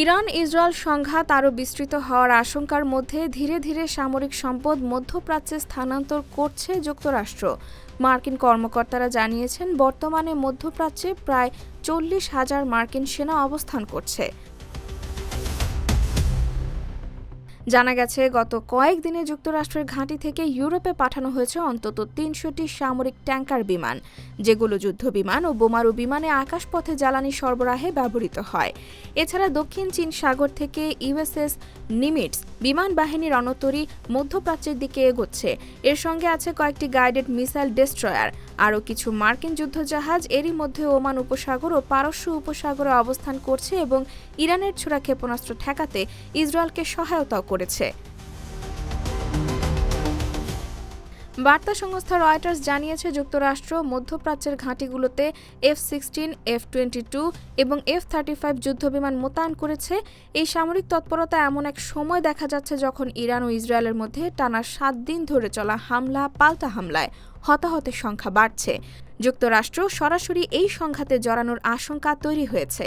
Iran Israel সংঘাত আরও বিস্তৃত হওয়ার আশঙ্কার মধ্যে ধীরে ধীরে সামরিক সম্পদ মধ্যপ্রাচ্যে স্থানান্তর করছে যুক্তরাষ্ট্র। মার্কিন কর্মকর্তারা জানিয়েছেন, বর্তমানে মধ্যপ্রাচ্যে প্রায় চল্লিশ হাজার মার্কিন সেনা অবস্থান করছে। জানা গেছে, গত কয়েকদিনে যুক্তরাষ্ট্রের ঘাঁটি থেকে ইউরোপে পাঠানো হয়েছে অন্তত তিনশোটি সামরিক ট্যাঙ্কার বিমান, যেগুলো যুদ্ধ বিমান ও বোমারু বিমানে আকাশপথে জ্বালানি সরবরাহে ব্যবহৃত হয়। এছাড়া দক্ষিণ চীন সাগর থেকে ইউএসএস নিমিটস বিমান বাহিনীর রণতরী মধ্যপ্রাচ্যের দিকে এগোচ্ছে। এর সঙ্গে আছে কয়েকটি গাইডেড মিসাইল ডেস্ট্রয়ার। আরও কিছু মার্কিন যুদ্ধজাহাজ এরই মধ্যে ওমান উপসাগর ও পারস্য উপসাগরে অবস্থান করছে এবং ইরানের ছোড়া ক্ষেপণাস্ত্র ঠেকাতে ইসরায়েলকে সহায়তাও করেছে। বার্তা সংস্থা রয়টার্স জানিয়েছে, যুক্তরাষ্ট্র মধ্যপ্রাচ্যের ঘাঁটিগুলোতে F sixteen, F twenty two এবং এফ থার্টি ফাইভ যুদ্ধবিমান মোতায়েন করেছে। এই সামরিক তৎপরতা এমন এক সময় দেখা যাচ্ছে যখন ইরান ও ইসরায়েলের মধ্যে টানা সাত দিন ধরে চলা হামলা, পাল্টা হামলায় হতাহতের সংখ্যা বাড়ছে। যুক্তরাষ্ট্র সরাসরি এই সংঘাতে জড়ানোর আশঙ্কা তৈরি হয়েছে।